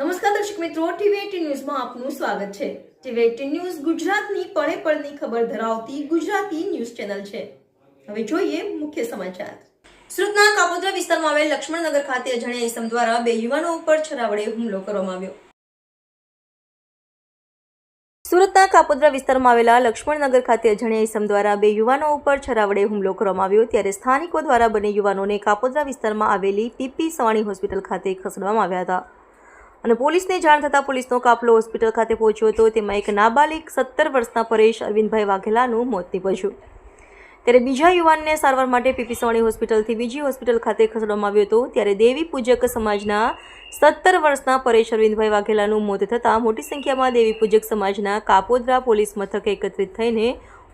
નમસ્કાર દર્શક મિત્રો, ટીવી ન્યૂઝમાં આપનું સ્વાગત છે. ટીવી ન્યૂઝ ગુજરાતની પળે પળની ખબર ધરાવતી ગુજરાતી ન્યૂઝ ચેનલ છે. હવે જોઈએ મુખ્ય સમાચાર. સુરતના કાપોદ્રા વિસ્તારમાં આવેલ લક્ષ્મણનગર ખાતે અજાણ્યા ઇસમ દ્વારા બે યુવાનો ઉપર છરાવડે હુમલો કરવામાં આવ્યો. સુરતના કાપોદ્રા વિસ્તારમાં આવેલા લક્ષ્મણનગર ખાતે અજાણ્યા ઇસમ દ્વારા બે યુવાનો ઉપર છરાવડે હુમલો કરવામાં આવ્યો ત્યારે સ્થાનિકો દ્વારા બંને યુવાનોને કાપોદ્રા વિસ્તારમાં આવેલી પીપી સવાણી હોસ્પિટલ ખાતે ખસેડવામાં આવ્યા હતા. અને પોલીસને જાણ થતાં પોલીસનો કાફલો હોસ્પિટલ ખાતે પહોંચ્યો હતો. તેમાં એક નાબાલિક સત્તર વર્ષના પરેશ અરવિંદભાઈ વાઘેલાનું મોત નીપજ્યું. ત્યારે બીજા યુવાનને સારવાર માટે પીપી સવાણી હોસ્પિટલથી બીજી હોસ્પિટલ ખાતે ખસેડવામાં આવ્યો હતો. ત્યારે દેવી પૂજક સમાજના સત્તર વર્ષના પરેશ અરવિંદભાઈ વાઘેલાનું મોત થતાં મોટી સંખ્યામાં દેવી પૂજક સમાજના કાપોદ્રા પોલીસ મથકે એકત્રિત થઈને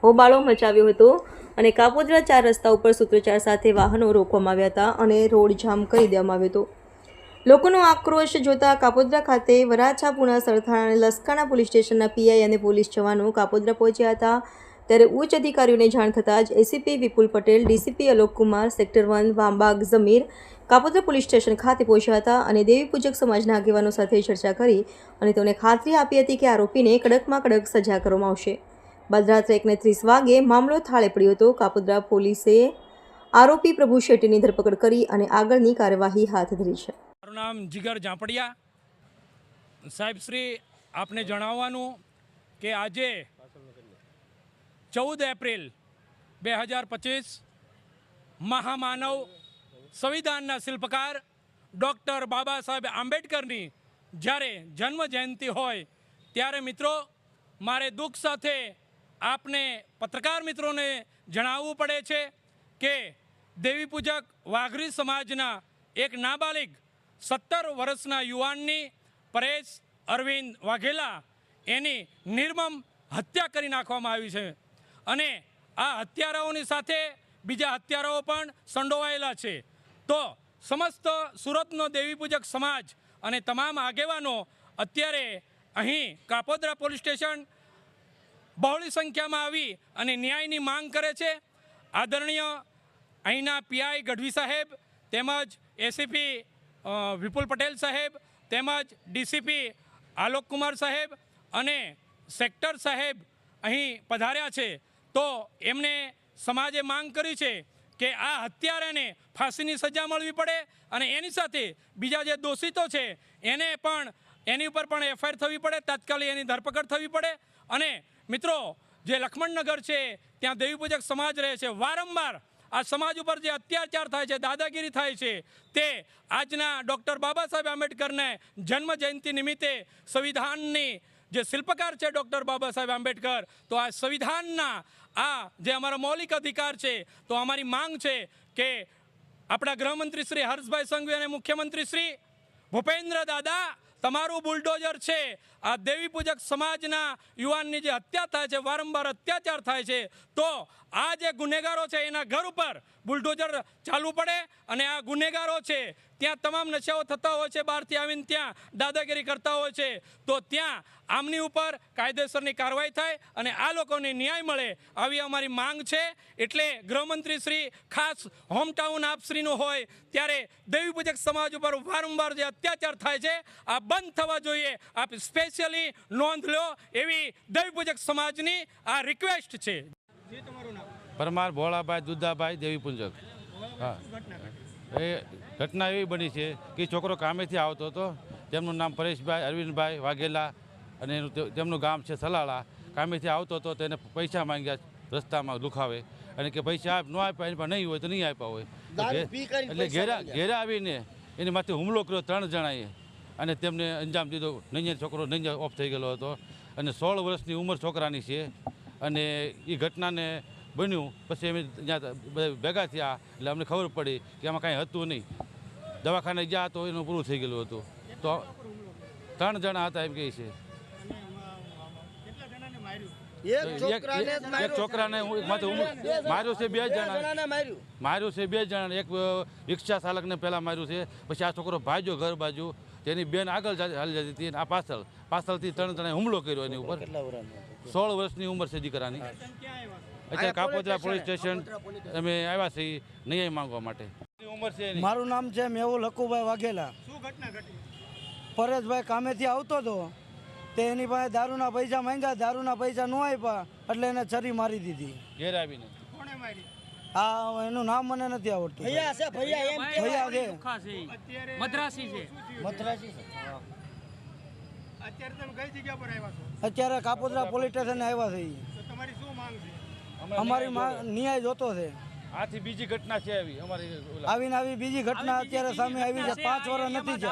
હોબાળો મચાવ્યો હતો અને કાપોદ્રા ચાર રસ્તા ઉપર સૂત્રોચ્ચાર સાથે વાહનો રોકવામાં આવ્યા હતા અને રોડ જામ કરી દેવામાં આવ્યો હતો. લોકોનો આક્રોશ જોતા કાપોદ્રા ખાતે વરાછા પુણા સરથાણા અને લસકાણા પોલીસ સ્ટેશનના પીઆઈ અને પોલીસ જવાનો કાપોદ્રા પહોંચ્યા હતા. ત્યારે ઉચ્ચ અધિકારીઓને જાણ થતાં જ ACP Vipul Patel, DCP Alokkumar sector one વાંબાગ જમીર કાપોદ્રા પોલીસ સ્ટેશન ખાતે પહોંચ્યા હતા અને દેવી પૂજક સમાજના આગેવાનો સાથે ચર્ચા કરી અને તેમને ખાતરી આપી હતી કે આરોપીને કડકમાં કડક સજા કરવામાં આવશે. બાદ એકને ત્રીસ વાગે મામલો થાળે પડ્યો હતો. કાપોદ્રા પોલીસે આરોપી પ્રભુ શેટ્ટીની ધરપકડ કરી અને આગળની કાર્યવાહી હાથ ધરી છે. મારું નામ જીગર સાહેબ શ્રી, આપને જણાવવાનું કે આજે ચૌદ એપ્રિલ બે હજાર પચીસ મહામાનવ સંવિધાનના શિલ્પકાર ડૉક્ટર બાબા સાહેબ આંબેડકરની જ્યારે જન્મ જયંતિ હોય, ત્યારે મિત્રો મારે દુઃખ સાથે આપને પત્રકાર મિત્રોને જણાવવું પડે છે કે દેવી પૂજક વાઘરી સમાજના એક નાબાલિગ સત્તર વર્ષના યુવાનની પરેશ અરવિંદ વાઘેલા એની નિર્મમ હત્યા કરી નાખવામાં આવી છે. અને આ હત્યારાઓની સાથે બીજા હત્યારાઓ પણ સંડોવાયેલા છે. તો સમસ્ત સુરતનો દેવી પૂજક સમાજ અને તમામ આગેવાનો અત્યારે અહીં કાપોદ્રા પોલીસ સ્ટેશન બહોળી સંખ્યામાં આવી અને ન્યાયની માંગ કરે છે. આદરણીય અહીંના પીઆઈ ગઢવી સાહેબ તેમજ એસીપી વિપુલ પટેલ સાહેબ, તેમજ ડીસીપી આલોક કુમાર સાહેબ અને સેક્ટર સાહેબ અહીં પધાર્યા છે. તો એમને સમાજે માંગ કરી છે કે આ હત્યારાને ફાંસીની સજા મળવી પડે અને એની સાથે બીજા જે દોષિતો છે, એને પણ એની ઉપર પણ એફઆઈઆર થવી પડે, તાત્કાલિક એની ધરપકડ થવી પડે. અને મિત્રો, જે લક્ષ્મણનગર છે, ત્યાં દેવીપૂજક સમાજ રહે છે. વારંવાર આ સમાજ ઉપર જે અત્યાચાર થાય છે, દાદાગીરી થાય છે, તે આજના ડૉક્ટર બાબા સાહેબ આંબેડકરને જન્મ જયંતિ નિમિત્તે સંવિધાનની જે શિલ્પકાર છે ડૉક્ટર બાબા સાહેબ આંબેડકર, તો આ સંવિધાનના આ જે અમારો મૌલિક અધિકાર છે, તો અમારી માંગ છે કે આપણા ગૃહમંત્રી શ્રી હર્ષભાઈ સંઘવી અને મુખ્યમંત્રી શ્રી ભૂપેન્દ્ર દાદા તમારું બુલડોઝર છે. આ દેવી પૂજક સમાજના યુવાનની જે હત્યા થાય છે, વારંવાર અત્યાચાર થાય છે, તો આ જે ગુનેગારો છે એના ઘર ઉપર બુલડોઝર ચાલવું પડે અને આ ગુનેગારો છે ત્યાં તમામ નશાઓ થતા હોય છે, બહારથી આવીને ત્યાં દાદાગીરી કરતા હોય છે. તો ત્યાં આમની ઉપર કાયદેસરની કાર્યવાહી થાય અને આ લોકોને ન્યાય મળે આવી અમારી માંગ છે. એટલે ગૃહમંત્રી શ્રી, ખાસ હોમટાઉન આપશ્રીનું હોય, ત્યારે દેવી પૂજક સમાજ ઉપર વારંવાર જે અત્યાચાર થાય છે, આ બંધ થવા જોઈએ. આપ સ્પેશિયલી નોંધ લો, એવી દેવી પૂજક સમાજની આ રિક્વેસ્ટ છે. પરમાર ભોળાભાઈ દુધાભાઈ દેવી પૂજક. હા. એ ઘટના એવી બની છે કે છોકરો કામેથી આવતો હતો. તેમનું નામ પરેશભાઈ અરવિંદભાઈ વાઘેલા અને એનું તેમનું ગામ છે સલાળા. કામેથી આવતો હતો તેને પૈસા માંગ્યા રસ્તામાં દુખાવે અને કે પૈસા આપ ન આપ્યા એની નહીં હોય તો નહીં આપ્યા હોય. એટલે ઘેરા. ઘેરા આવીને એની માથે હુમલો કર્યો ત્રણ જણાએ અને તેમને અંજામ દીધો. નૈયા છોકરો નૈયા ઓફ થઈ ગયેલો હતો અને સોળ વર્ષની ઉંમર છોકરાની છે અને એ ઘટનાને બન્યું. પછી અમે ત્યાં બધા ભેગા થયા. એટલે અમને ખબર પડી કે આમાં કાંઈ હતું નહીં. દવાખાને ગયા તો એનું પૂરું થઈ ગયેલું હતું. તો ત્રણ જણા હતા એમ કહે છે. એક એક- છોકરાને માર્યો. છોકરાને હું- માથે બે જણા- માર્યો છે બે જણા. માર્યું. માર્યું છે બે જણા એક રિક્ષા ચાલકને પહેલાં માર્યું છે. પછી આ છોકરો ભાગ્યો ઘર બાજુ. તેની બેન આગળ ચાલી હાલી જતી હતી અને આ પાછળ પાછળથી ત્રણ જણાએ હુમલો કર્યો એની ઉપર. સોળ વર્ષની ઉંમર છે દીકરાની. અત્યારે કાપોદરા પોલીસ સ્ટેશન અમે આવ્યા છીએ ન્યાય માંગવા માટે. ઉંમર છે મારું નામ છે મેહુલ હકુભાઈ વાઘેલા. પરેશભાઈ કામેથી આવતો હતો. તે એની પાસે દારૂના પૈસા માંગ્યા દારૂના પૈસા ન આપ્યા એટલે એને છરી મારી દીધી. ઘેર આવીને? હા એનું નામ મને નથી આવડતું. ભૈયા છે ભૈયા એમ ભૈયા છે. મદ્રાસી છે. મદ્રાસી છે. અત્યારે કાપોદરા પોલીસ સ્ટેશન આવ્યા છે. અમારી માં ન્યાય જોતો છે. આથી બીજી ઘટના છે આવી અમારી આવીને આવી બીજી ઘટના અત્યારે સામે આવી છે પાંચ વર્ષ નથી છે